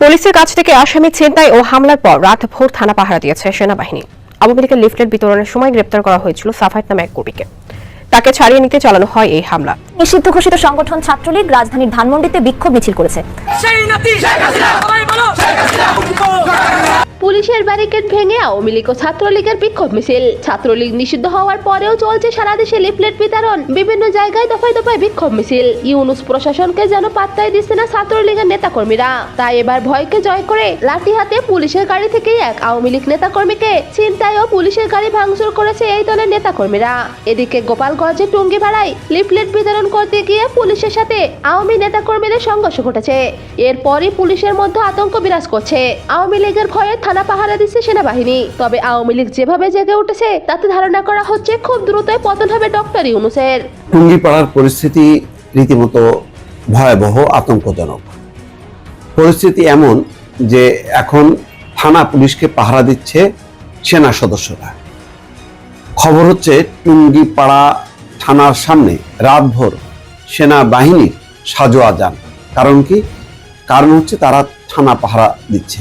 পুলিশের কাছ থেকে আসামি ছিনতাই ও হামলার পর রাত ভোর থানা পাহারা দিয়েছে সেনাবাহিনী। আওয়ামী লীগের লিফলেট বিতরণের সময় গ্রেপ্তার করা হয়েছিল সাফায়েত নামে এক কর্মীকে। তাকে ছাড়িয়ে নিতে চালানো হয় এই হামলা। নিষিদ্ধ ঘোষিত সংগঠন ছাত্রলীগ রাজধানীর ধানমন্ডিতে বিক্ষোভ মিছিল করেছে। পুলিশের ব্যারিকেড ভেঙে আওয়ামী লীগ ও ছাত্রলীগের বিক্ষোভ মিছিল। ছাত্রলীগ নিষিদ্ধ হওয়ার পরেও চলছে সারা দেশে লিফলেট বিতরণ। বিভিন্ন জায়গায় দফায় দফায় বিক্ষোভ মিছিল। ইউনুস প্রশাসনকে যেন পাত্তাই দিচ্ছে না ছাত্রলীগের নেতাকর্মীরা। তাই এবার ভয়কে জয় করে লাঠি হাতে পুলিশের গাড়ি থেকে এক আওয়ামী লীগ নেতাকর্মীকে ছিনতাই ও পুলিশের গাড়ি ভাঙচুর করেছে এই দলের নেতাকর্মীরা। এদিকে গোপালগঞ্জের টুঙ্গি ভাড়ায় লিফলেট বিতরণ করতে গিয়ে পুলিশের সাথে আওয়ামী নেতাকর্মীদের সংঘর্ষ ঘটেছে। এরপরই পুলিশের মধ্যে আতঙ্ক বিরাজ করছে। আওয়ামী লীগের ভয়ে থানা পাহারা দিচ্ছে সেনাবাহিনী। তবে আওয়ামী লীগ যেভাবে জেগে উঠেছে, তাতে ধারণা করা হচ্ছে খুব দ্রুতই পতন হবে ডক্টর ইউনুসের। টুঙ্গিপাড়ার পরিস্থিতি রীতিমতো ভয়াবহ, আতঙ্কজনক। পরিস্থিতি এমন যে এখন থানা পুলিশকে পাহারা দিচ্ছে সেনা সদস্যরা। খবর হচ্ছে টুঙ্গিপাড়া থানার সামনে রাতভর সেনাবাহিনীর সাজোয়া যান কারণ কি? কারণ হচ্ছে তারা থানা পাহারা দিচ্ছে।